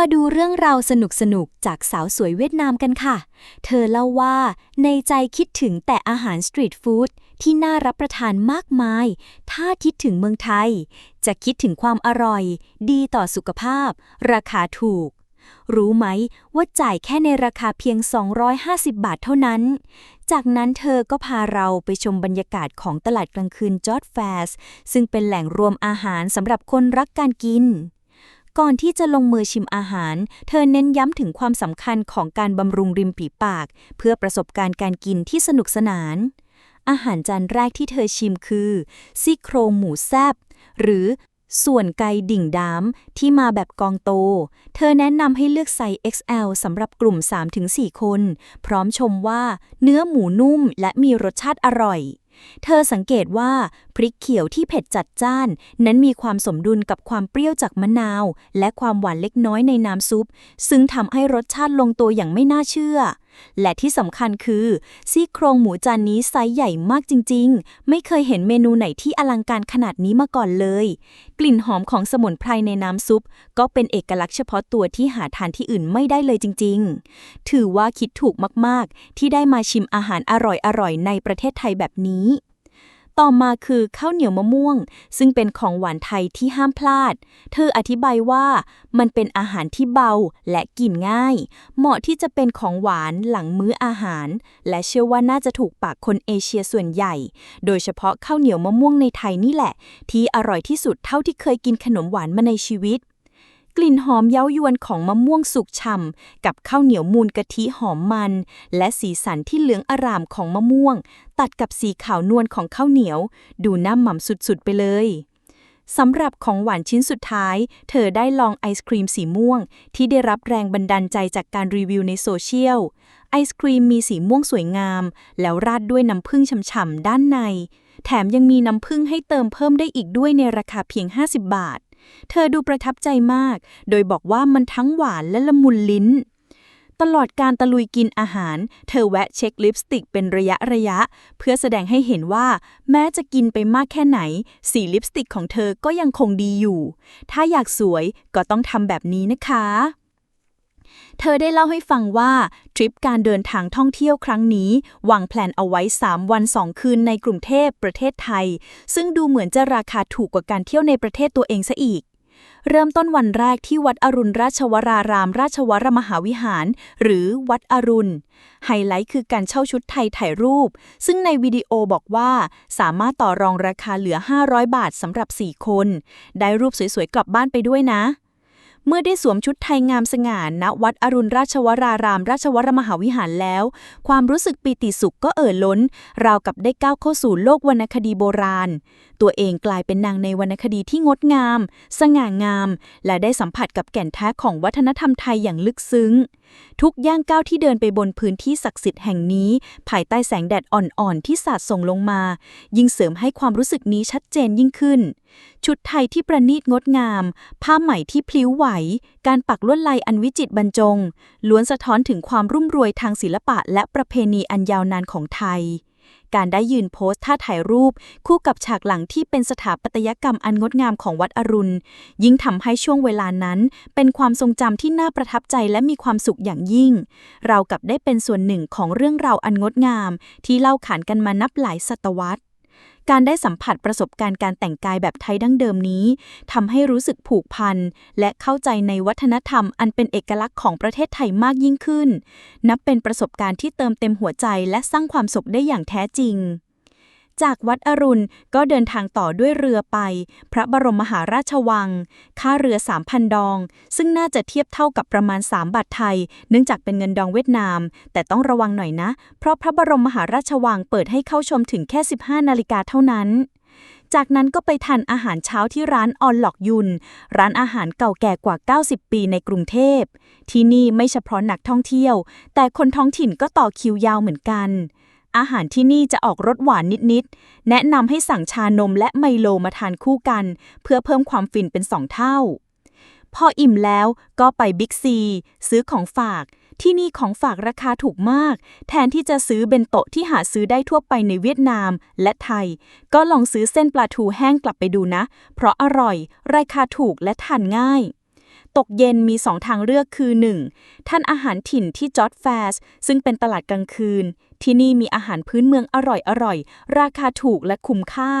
มาดูเรื่องราวสนุกๆจากสาวสวยเวียดนามกันค่ะ เธอเล่าว่าในใจคิดถึงแต่อาหารสตรีทฟู้ดที่น่ารับประทานมากมาย ถ้าคิดถึงเมืองไทย จะคิดถึงความอร่อย ดีต่อสุขภาพ ราคาถูก รู้ไหมว่าจ่ายแค่ในราคาเพียง 250 บาทเท่านั้น จากนั้นเธอก็พาเราไปชมบรรยากาศของตลาดกลางคืนจอร์ดแฟสซึ่งเป็นแหล่งรวมอาหารสำหรับคนรักการกิน ก่อนที่จะลงมือชิมอาหาร เธอเน้นย้ำถึงความสำคัญของการบำรุงริมฝีปาก เพื่อประสบการณ์การกินที่สนุกสนาน อาหารจานแรกที่เธอชิมคือซี่โครงหมูแซบหรือส่วนไก่ดิ่งดามที่มาแบบกองโต เธอแนะนำให้เลือกไซส์ XL สำหรับกลุ่ม 3-4 คน พร้อมชมว่าเนื้อหมูนุ่มและมีรสชาติอร่อย เธอสังเกตว่าพริกเขียวที่เผ็ดจัดจ้าน นั้นมีความสมดุลกับความเปรี้ยวจากมะนาว และความหวานเล็กน้อยในน้ำซุป ซึ่งทำให้รสชาติลงตัวอย่างไม่น่าเชื่อ และที่สำคัญคือซี่โครงหมูจานนี้ไซส์ใหญ่มากจริง ๆ ไม่เคยเห็นเมนูไหนที่อลังการขนาดนี้มาก่อนเลย กลิ่นหอมของสมุนไพรในน้ำซุป ก็เป็นเอกลักษณ์เฉพาะตัวที่หาทานที่อื่นไม่ได้เลยจริง ๆ ถือว่าคิดถูกมากๆ ที่ได้มาชิมอาหารอร่อยๆในประเทศไทยแบบนี้ ต่อมาคือข้าวเหนียวมะม่วง ซึ่งเป็นของหวานไทยที่ห้ามพลาด เธออธิบายว่ามันเป็นอาหารที่เบาและกินง่าย เหมาะที่จะเป็นของหวานหลังมื้ออาหาร และเชื่อว่าน่าจะถูกปากคนเอเชียส่วนใหญ่ โดยเฉพาะข้าวเหนียวมะม่วงในไทยนี่แหละ ที่อร่อยที่สุดเท่าที่เคยกินขนมหวานมาในชีวิต กลิ่นหอมเย้ายวนของมะม่วงสุกฉ่ำกับข้าวเหนียวมูนกะทิหอมมัน และสีสันที่เหลืองอร่ามของมะม่วง ตัดกับสีขาวนวลของข้าวเหนียว ดูน่าหม่ำสุดๆไปเลยสำหรับของหวานชิ้นสุดท้าย เธอได้ลองไอศครีมสีม่วง ที่ได้รับแรงบันดาลใจจากการรีวิวในโซเชียล ไอศครีมมีสีม่วงสวยงาม แล้วราดด้วยน้ำผึ้งฉ่ำๆด้านใน แถมยังมีน้ำผึ้งให้เติมเพิ่มได้อีกด้วยในราคาเพียง 50 บาท เธอดูประทับใจมาก โดยบอกว่ามันทั้งหวานและละมุนลิ้น ตลอดการตะลุยกินอาหาร เธอแวะเช็คลิปสติกเป็นระยะระยะ เพื่อแสดงให้เห็นว่า แม้จะกินไปมากแค่ไหน สีลิปสติกของเธอก็ยังคงดีอยู่ ถ้าอยากสวยก็ต้องทำแบบนี้นะคะ เธอได้เล่าให้ฟังว่าทริปการเดินทางท่องเที่ยวครั้งนี้วางแผนเอาไว้ 3 วัน 2 คืนในกรุงเทพประเทศไทย ซึ่งดูเหมือนจะราคาถูกกว่าการเที่ยวในประเทศตัวเองซะอีก เริ่มต้นวันแรกที่วัดอรุณราชวราราม ราชวรมหาวิหาร หรือวัดอรุณ ไฮไลท์คือการเช่าชุดไทยถ่ายรูป ซึ่งในวิดีโอบอกว่าสามารถต่อรองราคาเหลือ 500 บาทสำหรับ 4 คน ได้รูปสวยๆกลับบ้านไปด้วยนะ เมื่อได้สวมชุดไทยงามสง่าณวัดอรุณราชวราราม ราชวรมหาวิหารแล้ว ความรู้สึกปีติสุขก็เอ่อล้น ราวกับได้ก้าวเข้าสู่โลกวรรณคดีโบราณ ตัวเองกลายเป็นนางในวรรณคดีที่งดงาม สง่างาม และได้สัมผัสกับแก่นแท้ของวัฒนธรรมไทยอย่างลึกซึ้ง ทุกย่างก้าวที่เดินไปบนพื้นที่ศักดิ์สิทธิ์แห่งนี้ ภายใต้แสงแดดอ่อนๆที่สาดส่งลงมา ยิ่งเสริมให้ความรู้สึกนี้ชัดเจนยิ่งขึ้น ชุดไทยที่ประณีตงดงาม ผ้าไหมที่พลิ้วไหว การปักลวดลายอันวิจิตรบรรจง ล้วนสะท้อนถึงความรุ่มรวยทางศิลปะและประเพณีอันยาวนานของไทย การได้ยืนโพสท่าถ่ายรูป คู่กับฉากหลังที่เป็นสถาปัตยกรรมอันงดงามของวัดอรุณ ยิ่งทำให้ช่วงเวลานั้น เป็นความทรงจำที่น่าประทับใจและมีความสุขอย่างยิ่ง เรากับได้เป็นส่วนหนึ่งของเรื่องราวอันงดงาม ที่เล่าขานกันมานับหลายศตวรรษ การได้สัมผัสประสบการณ์การแต่งกายแบบไทยดั้งเดิมนี้ทำให้รู้สึกผูกพัน และเข้าใจในวัฒนธรรมอันเป็นเอกลักษณ์ของประเทศไทยมากยิ่งขึ้น นับเป็นประสบการณ์ที่เติมเต็มหัวใจและสร้างความสุขได้อย่างแท้จริง จากวัดอรุณก็เดินทางต่อด้วยเรือไป พระบรมมหาราชวัง ค่าเรือ 3,000 ดอง ซึ่งน่าจะเทียบเท่ากับประมาณ 3 บาทไทย เนื่องจากเป็นเงินดองเวียดนาม แต่ต้องระวังหน่อยนะ เพราะพระบรมมหาราชวังเปิดให้เข้าชมถึงแค่ 15 นาฬิกาเท่านั้นจากนั้นก็ไปทานอาหารเช้าที่ร้านออนหลอกยุน ร้านอาหารเก่าแก่กว่า 90 ปีในกรุงเทพ ที่นี่ไม่เฉพาะนักท่องเที่ยว แต่คนท้องถิ่นก็ต่อคิวยาวเหมือนกัน อาหารที่นี่จะออกรสหวานนิดๆ แนะนำให้สั่งชานมและไมโลมาทานคู่กัน เพื่อเพิ่มความฟินเป็นสองเท่า พออิ่มแล้วก็ไปบิ๊กซี ซื้อของฝาก ที่นี่ของฝากราคาถูกมาก แทนที่จะซื้อเบนโตะที่หาซื้อได้ทั่วไปในเวียดนามและไทย ก็ลองซื้อเส้นปลาทูแห้งกลับไปดูนะ เพราะอร่อย ราคาถูกและทานง่าย ตกเย็นมีสองทางเลือกคือ 1. ท่านอาหารถิ่นที่จอร์ดแฟสซึ่งเป็นตลาดกลางคืน ที่นี่มีอาหารพื้นเมืองอร่อยๆราคาถูกและคุ้มค่า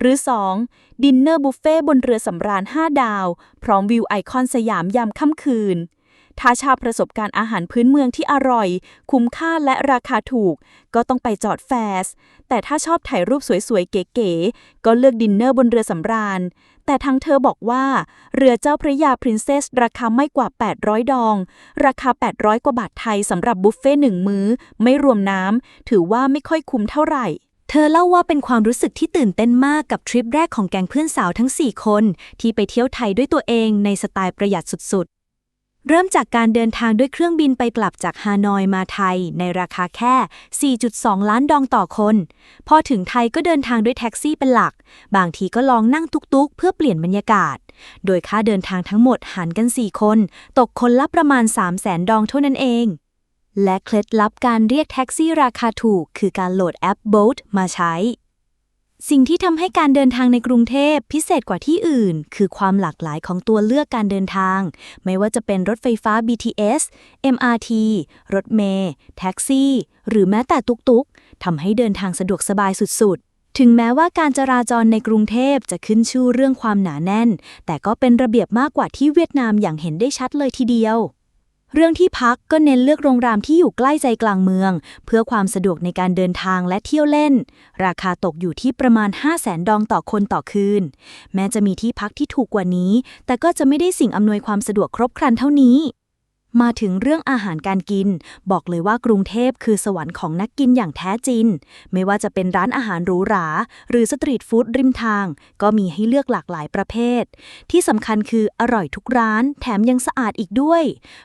หรือ 2. ดินเนอร์บุฟเฟ่บนเรือสำราญ 5 ดาว พร้อมวิวไอคอนสยามยามค่ำคืน ถ้าชอบประสบการณ์อาหารพื้นเมืองที่อร่อย คุ้มค่าและราคาถูก ก็ต้องไปจอดแฟส แต่ถ้าชอบถ่ายรูปสวยๆ เก๋ๆ ก็เลือกดินเนอร์บนเรือสำราญ แต่ทางเธอบอกว่า เรือเจ้าพระยาพรินเซสราคาไม่กว่า 800 ดอง ราคา 800 กว่าบาทไทยสำหรับบุฟเฟ่ต์หนึ่งมื้อ ไม่รวมน้ำถือว่าไม่ค่อยคุ้มเท่าไหร่เธอเล่าว่าเป็นความรู้สึกที่ตื่นเต้นมากกับทริปแรกของแก๊งเพื่อนสาวทั้ง 4 คน ที่ไปเที่ยวไทยด้วยตัวเองในสไตล์ประหยัดสุด เริ่มจากการเดินทางด้วยเครื่องบินไปกลับจากฮานอยมาไทย ในราคาแค่ 4.2 ล้านดองต่อคน พอถึงไทยก็เดินทางด้วยแท็กซี่เป็นหลัก บางทีก็ลองนั่งตุกๆ เพื่อเปลี่ยนบรรยากาศ โดยค่าเดินทางทั้งหมดหารกัน 4 คน ตกคนละประมาณ 3 0 0แสนดองเท่านั้นเอง และเคล็ดลับการเรียกแท็กซี่ราคาถูก คือการโหลดแอป Bolt มาใช้ สิ่งที่ทำให้การเดินทางในกรุงเทพพิเศษกว่าที่อื่น คือความหลากหลายของตัวเลือกการเดินทาง ไม่ว่าจะเป็นรถไฟฟ้า BTS MRT รถเมล์แท็กซี่ หรือแม้แต่ตุกๆทำให้เดินทางสะดวกสบายสุดๆ ถึงแม้ว่าการจราจรในกรุงเทพจะขึ้นชื่อเรื่องความหนาแน่น แต่ก็เป็นระเบียบมากกว่าที่เวียดนามอย่างเห็นได้ชัดเลยทีเดียว เรื่องที่พักก็เน้นเลือกโรงแรมที่อยู่ใกล้ใจกลางเมือง เพื่อความสะดวกในการเดินทางและเที่ยวเล่น ราคาตกอยู่ที่ประมาณ 5 0 0แสนดองต่อคนต่อคืน แม้จะมีที่พักที่ถูกกว่านี้ แต่ก็จะไม่ได้สิ่งอำนวยความสะดวกครบครันเท่านี้ มาถึงเรื่องอาหารการกิน บอกเลยว่ากรุงเทพคือสวรรค์ของนักกินอย่างแท้จริง ไม่ว่าจะเป็นร้านอาหารหรูหรา หรือสตรีทฟู้ดริมทาง ก็มีให้เลือกหลากหลายประเภท ที่สำคัญคืออร่อยทุกร้าน แถมยังสะอาดอีกด้วย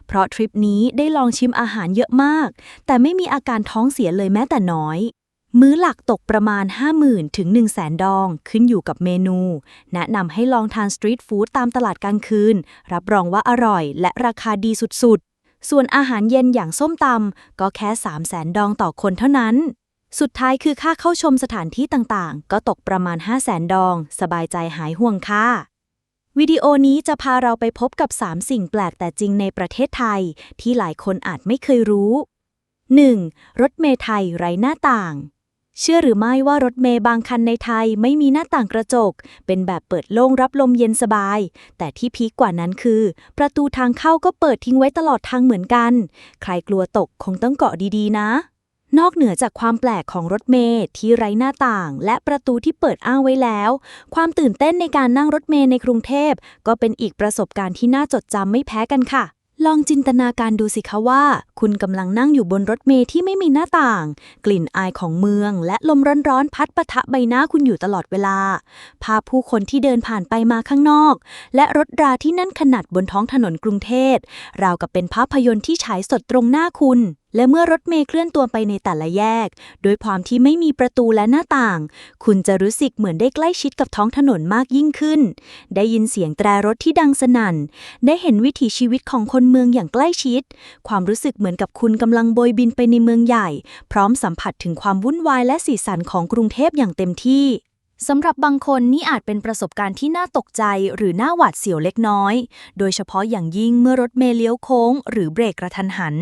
เพราะทริปนี้ได้ลองชิมอาหารเยอะมาก แต่ไม่มีอาการท้องเสียเลยแม้แต่น้อย มื้อหลักตกประมาณ 50,000 ถึง 1 0 0 0 0แสนดอง ขึ้นอยู่กับเมนู แนะนำให้ลองทานสตรีทฟู้ดตามตลาดกลางคืน รับรองว่าอร่อยและราคาดีสุดๆ ส่วนอาหารเย็นอย่างส้มตำก็แค่ 3 0 0แสนดองต่อคนเท่านั้น สุดท้ายคือค่าเข้าชมสถานที่ต่างๆ ก็ตกประมาณ 5 0 0แสนดอง สบายใจหายห่วงค่ะวิดีโอนี้จะพาเราไปพบกับ 3 สิ่งแปลกแต่จริงในประเทศไทย ที่หลายคนอาจไม่เคยรู้ 1. รถเมล์ไทยไร้หน้าต่าง เชื่อหรือไม่ว่ารถเมล์บางคันในไทยไม่มีหน้าต่างกระจก เป็นแบบเปิดโล่งรับลมเย็นสบาย แต่ที่พีคกว่านั้นคือ ประตูทางเข้าก็เปิดทิ้งไว้ตลอดทางเหมือนกัน ใครกลัวตกคงต้องเกาะดีๆ นะ นอกเหนือจากความแปลกของรถเมล์ที่ไร้หน้าต่าง และประตูที่เปิดอ้างไว้แล้ว ความตื่นเต้นในการนั่งรถเมล์ในกรุงเทพ ก็เป็นอีกประสบการณ์ที่น่าจดจำไม่แพ้กันค่ะ ลองจินตนาการดูสิคะว่า คุณกำลังนั่งอยู่บนรถเมล์ที่ไม่มีหน้าต่าง กลิ่นอายของเมือง และลมร้อนๆพัดปะทะใบหน้าคุณอยู่ตลอดเวลา ภาพผู้คนที่เดินผ่านไปมาข้างนอก และรถราที่นั่นขนาดบนท้องถนนกรุงเทพราวกับเป็นภาพยนตร์ที่ฉายสดตรงหน้าคุณ และเมื่อรถเมล์เคลื่อนตัวไปในแต่ละแยก โดยความที่ไม่มีประตูและหน้าต่าง คุณจะรู้สึกเหมือนได้ใกล้ชิดกับท้องถนนมากยิ่งขึ้น ได้ยินเสียงแตรรถที่ดังสนั่น ได้เห็นวิถีชีวิตของคนเมืองอย่างใกล้ชิด ความรู้สึกเหมือนกับคุณกำลังโบยบินไปในเมืองใหญ่ พร้อมสัมผัสถึงความวุ่นวายและสีสันของกรุงเทพอย่างเต็มที่ สำหรับบางคนนี่อาจเป็นประสบการณ์ที่น่าตกใจหรือน่าหวาดเสียวเล็กน้อย โดยเฉพาะอย่างยิ่งเมื่อรถเมล์เลี้ยวโค้ง หรือเบรกกระทันหัน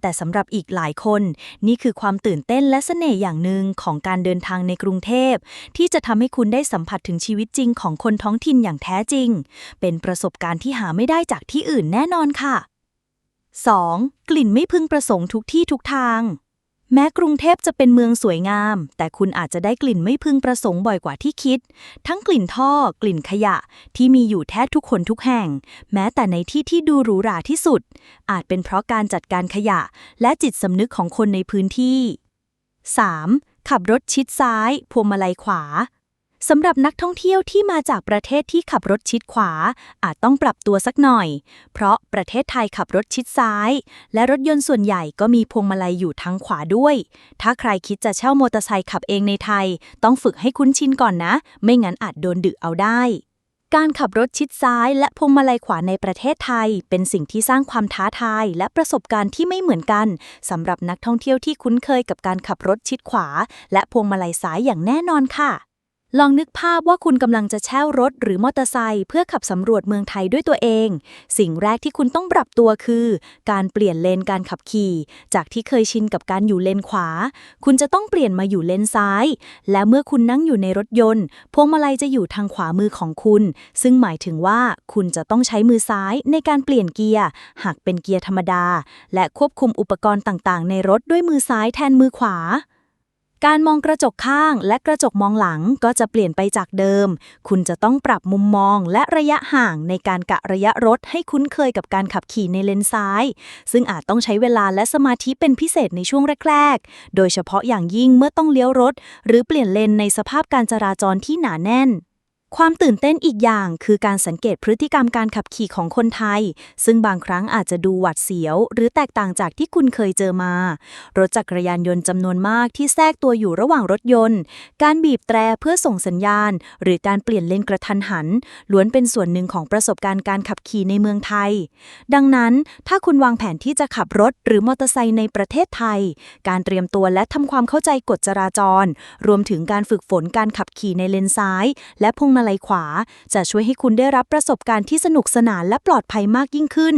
แต่สำหรับอีกหลายคน นี่คือความตื่นเต้นและเสน่ห์อย่างหนึ่งของการเดินทางในกรุงเทพ ที่จะทำให้คุณได้สัมผัสถึงชีวิตจริงของคนท้องถิ่นอย่างแท้จริง เป็นประสบการณ์ที่หาไม่ได้จากที่อื่นแน่นอนค่ะ 2. กลิ่นไม่พึงประสงค์ทุกที่ทุกทาง แม้กรุงเทพจะเป็นเมืองสวยงาม แต่คุณอาจจะได้กลิ่นไม่พึงประสงค์บ่อยกว่าที่คิด ทั้งกลิ่นท่อ กลิ่นขยะ ที่มีอยู่แทบทุกคนทุกแห่ง แม้แต่ในที่ที่ดูหรูหราที่สุด อาจเป็นเพราะการจัดการขยะ และจิตสำนึกของคนในพื้นที่ 3. ขับรถชิดซ้าย พวงมาลัยขวา สำหรับนักท่องเที่ยวที่มาจากประเทศที่ขับรถชิดขวา อาจต้องปรับตัวสักหน่อย เพราะประเทศไทยขับรถชิดซ้าย และรถยนต์ส่วนใหญ่ก็มีพวงมาลัยอยู่ทางขวาด้วย ถ้าใครคิดจะเช่ามอเตอร์ไซค์ขับเองในไทย ต้องฝึกให้คุ้นชินก่อนนะ ไม่งั้นอาจโดนดึเอาได้ การขับรถชิดซ้าย และพวงมาลัยขวาในประเทศไทย เป็นสิ่งที่สร้างความท้าทายและประสบการณ์ที่ไม่เหมือนกันสำหรับนักท่องเที่ยวที่คุ้นเคยกับการขับรถชิดขวา และพวงมาลัยซ้ายอย่างแน่นอนค่ะ ลองนึกภาพว่าคุณกำลังจะแช่รถหรือมอเตอร์ไซค์เพื่อขับสำรวจเมืองไทยด้วยตัวเอง สิ่งแรกที่คุณต้องปรับตัวคือ การเปลี่ยนเลนการขับขี่ จากที่เคยชินกับการอยู่เลนขวา คุณจะต้องเปลี่ยนมาอยู่เลนซ้าย และเมื่อคุณนั่งอยู่ในรถยนต์ พวงมาลัยจะอยู่ทางขวามือของคุณ ซึ่งหมายถึงว่าคุณจะต้องใช้มือซ้ายในการเปลี่ยนเกียร์หากเป็นเกียร์ธรรมดา และควบคุมอุปกรณ์ต่างๆ ในรถด้วยมือซ้ายแทนมือขวา การมองกระจกข้างและกระจกมองหลังก็จะเปลี่ยนไปจากเดิม คุณจะต้องปรับมุมมองและระยะห่างในการกะระยะรถให้คุ้นเคยกับการขับขี่ในเลนซ้าย ซึ่งอาจต้องใช้เวลาและสมาธิเป็นพิเศษในช่วงแรก ๆ โดยเฉพาะอย่างยิ่งเมื่อต้องเลี้ยวรถ หรือเปลี่ยนเลนในสภาพการจราจรที่หนาแน่น ความตื่นเต้นอีกอย่างคือการสังเกตพฤติกรรมการขับขี่ของคนไทย ซึ่งบางครั้งอาจจะดูหวัดเสียว หรือแตกต่างจากที่คุณเคยเจอมา รถจักรยานยนต์จำนวนมากที่แทรกตัวอยู่ระหว่างรถยนต์ การบีบแตรเพื่อส่งสัญญาณ หรือการเปลี่ยนเลนกระทันหัน ล้วนเป็นส่วนหนึ่งของประสบการณ์การขับขี่ในเมืองไทย ดังนั้น ถ้าคุณวางแผนที่จะขับรถหรือมอเตอร์ไซค์ในประเทศไทย การเตรียมตัวและทำความเข้าใจกฎจราจร รวมถึงการฝึกฝนการขับขี่ในเลนซ้าย และพวงมาลัยขวา จะช่วยให้คุณได้รับประสบการณ์ที่สนุกสนานและปลอดภัยมากยิ่งขึ้น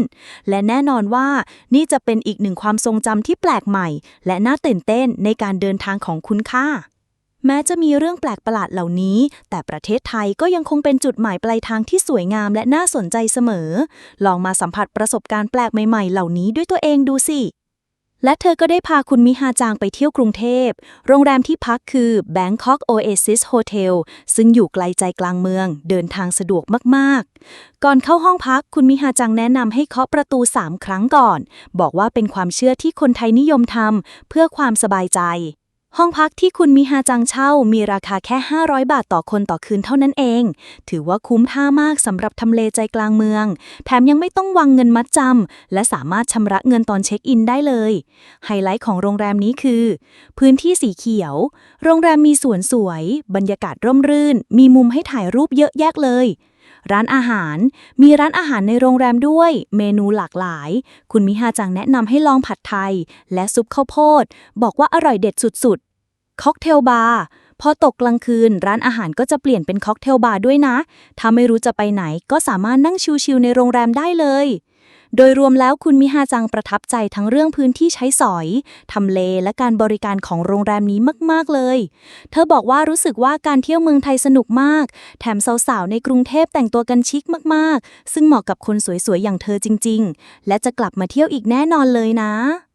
และแน่นอนว่านี่จะเป็นอีกหนึ่งความทรงจำที่แปลกใหม่ และน่าตื่นเต้นในการเดินทางของคุณค่าแม้จะมีเรื่องแปลกประหลาดเหล่านี้ แต่ประเทศไทยก็ยังคงเป็นจุดหมายปลายทางที่สวยงามและน่าสนใจเสมอ ลองมาสัมผัสประสบการณ์แปลกใหม่ๆ เหล่านี้ด้วยตัวเองดูสิ และเธอก็ได้พาคุณมิฮาจางไปเที่ยวกรุงเทพ โรงแรมที่พักคือ Bangkok Oasis Hotel ซึ่งอยู่ไกลใจกลางเมือง เดินทางสะดวกมาก ๆ ก่อนเข้าห้องพักคุณมิฮาจังแนะนำให้เคาะประตู 3 ครั้งก่อน บอกว่าเป็นความเชื่อที่คนไทยนิยมทำเพื่อความสบายใจ ห้องพักที่คุณมิฮาจังเช่ามีราคาแค่ 500 บาทต่อคนต่อคืนเท่านั้นเอง ถือว่าคุ้มท่ามากสำหรับทำเลใจกลางเมือง แถมยังไม่ต้องวางเงินมัดจำ และสามารถชำระเงินตอนเช็คอินได้เลย ไฮไลท์ของโรงแรมนี้คือ พื้นที่สีเขียว โรงแรมมีสวนสวย บรรยากาศร่มรื่น มีมุมให้ถ่ายรูปเยอะแยะเลย ร้านอาหาร มีร้านอาหารในโรงแรมด้วย เมนูหลากหลาย คุณมิฮาจังแนะนำให้ลองผัดไทย และซุปข้าวโพด บอกว่าอร่อยเด็ดสุดๆ ค็อกเทลบาร์พอตกกลางคืน ร้านอาหารก็จะเปลี่ยนเป็นค็อกเทลบาร์ด้วยนะ ถ้าไม่รู้จะไปไหนก็สามารถนั่งชิวๆในโรงแรมได้เลย โดยรวมแล้วคุณมิฮาจังประทับใจทั้งเรื่องพื้นที่ใช้สอย ทำเลและการบริการของโรงแรมนี้มาก ๆ เลย เธอบอกว่ารู้สึกว่าการเที่ยวเมืองไทยสนุกมาก แถมสาว ๆ ในกรุงเทพแต่งตัวกันชิคมาก ๆ ซึ่งเหมาะกับคนสวย ๆ อย่างเธอจริง ๆ และจะกลับมาเที่ยวอีกแน่นอนเลยนะ